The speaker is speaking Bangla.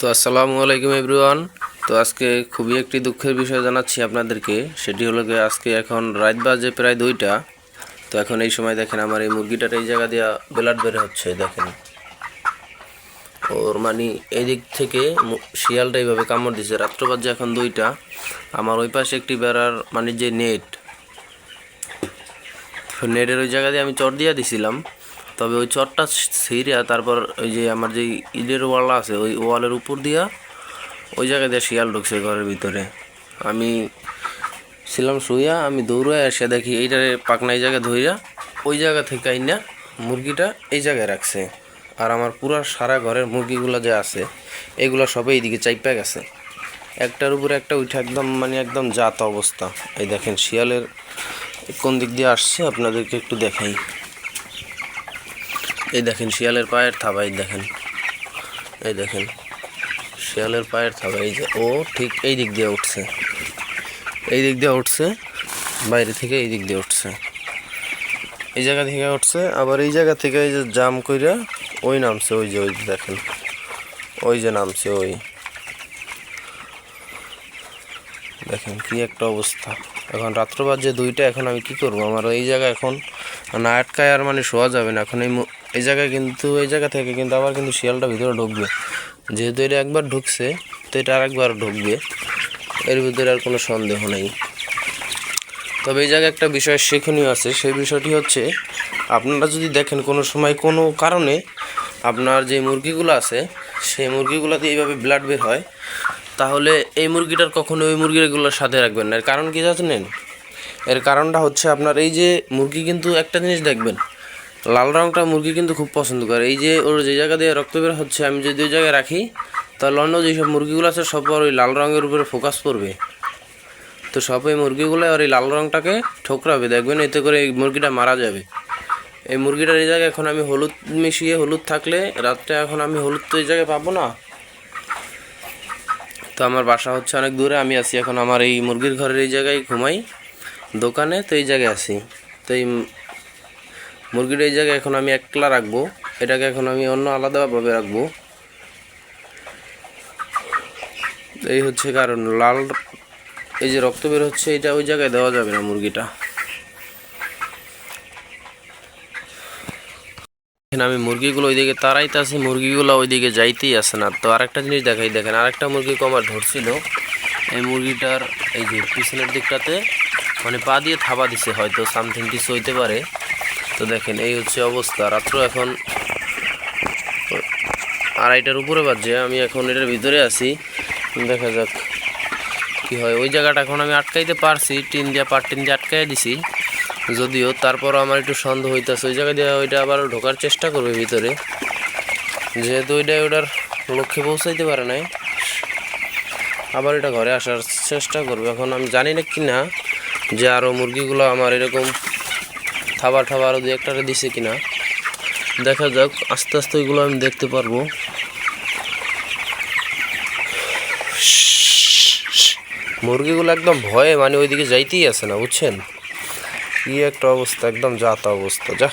তো আসসালামু আলাইকুম এভরিওয়ান। তো আজকে খুবই একটি দুঃখের বিষয় জানাচ্ছি আপনাদেরকে। সেটি হলো গিয়ে আজকে এখন রাত বাজে প্রায় দুইটা। তো এখন এই সময় দেখেন আমার এই মুরগিটার এই জায়গা দিয়ে ব্লাড বের হচ্ছে, দেখেন। ওর মানে এই দিক থেকে শিয়ালটা এইভাবে কামড় দিছে। রাত্র বাজে এখন দুইটা। আমার ওই পাশে একটি বেড়ার মানে যে নেট, নেটের ওই জায়গা দিয়ে আমি চট দিয়ে দিছিলাম। তবে ওই চটটা ছিঁড়া তারপর ওই যে আমার যে ইলের ওয়াল আছে, ওই ওয়ালের উপর দিয়া ওই জায়গা দিয়ে শিয়াল ঢুকছে ঘরের ভিতরে। আমি ছিলাম শুইয়া, আমি দৌড়ে এসে দেখি এইটারে পাকনা এই জায়গায় ধইরা ওই জায়গা থেকে আইনা মুরগিটা এই জায়গায় রাখছে। আর আমার পুরা সারা ঘরের মুরগিগুলো যে আছে, এগুলো সবই এইদিকে চাইপা গেছে। একটার উপরে একটা উঠে একদম মানে একদম জাত অবস্থা। এই দেখেন, শিয়ালের কোন দিক দিয়ে আসছে, আপনাদেরকে একটু দেখাই। এই দেখেন, শিয়ালের পায়ের থাবা, এই দেখেন। এই দেখেন, শিয়ালের পায়ের থাবা, এই যে, ও ঠিক এই দিক দিয়ে উঠছে। এই দিক দিয়ে উঠছে, বাইরে থেকে এই দিক দিয়ে উঠছে। এই জায়গা থেকে উঠছে, আবার এই জায়গা থেকে এই যে জাম কইরা ওই নামছে, ওই যে ওই যে দেখেন, ওই যে নামছে, ওই। দেখেন কি একটা অবস্থা। এখন রাত্র যে দুইটা, এখন আমি কি করব? আমার এই জায়গা এখন না আটকায় আর মানে শোয়া যাবে না। এখন এই এই জায়গায় কিন্তু এই জায়গা থেকে কিন্তু আবার কিন্তু শিয়ালটা ভিতরে ঢুকবে। যেহেতু এটা একবার ঢুকছে, তো এটা আরেকবার ঢুকবে। এর ভিতরে আর কোনো সন্দেহ নেই। তবে এই জায়গায় একটা বিষয় শিক্ষণীয় আছে। সেই বিষয়টি হচ্ছে, আপনারা যদি দেখেন কোনো সময় কোনো কারণে আপনার যে মুরগিগুলো আছে, সেই মুরগিগুলোতে এইভাবে ব্লাড বের হয়, তাহলে এই মুরগিটার কখনো ওই মুরগিগুলোর সাথে রাখবেন না। কারণ কি জানেন? এর কারণটা হচ্ছে আপনার এই যে মুরগি কিন্তু একটা জিনিস দেখবেন, লাল রঙটা মুরগি কিন্তু খুব পছন্দ করে। এই যে ওর যে জায়গা দিয়ে রক্ত বের হচ্ছে, আমি যদি ওই জায়গায় রাখি, তাহলে অন্য যেসব মুরগিগুলো আছে, সব ওই লাল রঙের উপরে ফোকাস করবে। তো সব এই মুরগিগুলো আর এই লাল রঙটাকে ঠোকরাবে, দেখবেন এতে করে এই মুরগিটা মারা যাবে। এই মুরগিটার এই জায়গায় এখন আমি হলুদ মিশিয়ে, হলুদ থাকলে রাত্রে এখন আমি হলুদ তো এই জায়গায় পাবো না। তো আমার বাসা হচ্ছে অনেক দূরে, আমি আছি এখন আমার এই মুরগির ঘরের এই জায়গায় ঘুমাই। দোকানে, তো এই জায়গায় আছি। তো এই মুরগিটা এই জায়গায় এখন আমি একলা রাখব। এটাকে এখন আমি অন্য আলাদাভাবে রাখব। এই হচ্ছে কারণ লাল, এই যে রক্ত বের হচ্ছে, এটা ওই জায়গায় দেওয়া যাবে না মুরগিটা। এখানে আমি মুরগিগুলো ওইদিকে তাড়াইতে আছি মুরগিগুলো ওইদিকে যাইতেই আসে না। তো আরেকটা জিনিস দেখাই, দেখেন, আরেকটা মুরগি কমার ধরছিল। এই মুরগিটার এই যে পিছনের দিকটাতে মানে পা দিয়ে থাবা দিছে, হয়তো সামথিং কিছু হইতে পারে। তো দেখেন, এই হচ্ছে অবস্থা। রাত্র এখন আড়াইটার উপরে বাজছে আমি এখন এটার ভিতরে আছি। দেখা যাক কি হয়। ওই জায়গাটা এখন আমি আটকাইতে পারছি, টিন দিয়ে পার টিন দিয়ে আটকাই দিছি। যদিও তারপর আমার একটু সন্দেহ হইতেছে, ওই জায়গা দিয়ে ওইটা আবার ঢোকার চেষ্টা করবে ভিতরে। যেহেতু ওইটা ওটার লক্ষ্যে পৌঁছাইতে পারে নাই। আবার এটা ঘরে আসার চেষ্টা করবে। এখন আমি জানি না কি না যে আরও মুরগিগুলো আমার এরকম খাবার ঠাবার আরও দু একটারে দিছে কিনা। দেখা যাক, আস্তে আস্তে ওইগুলো আমি দেখতে পারব। মুরগিগুলো একদম ভয়ে মানে ওইদিকে যাইতেই আছে না, বুঝছেন? কি একটা অবস্থা, একদম যাতা অবস্থা, যা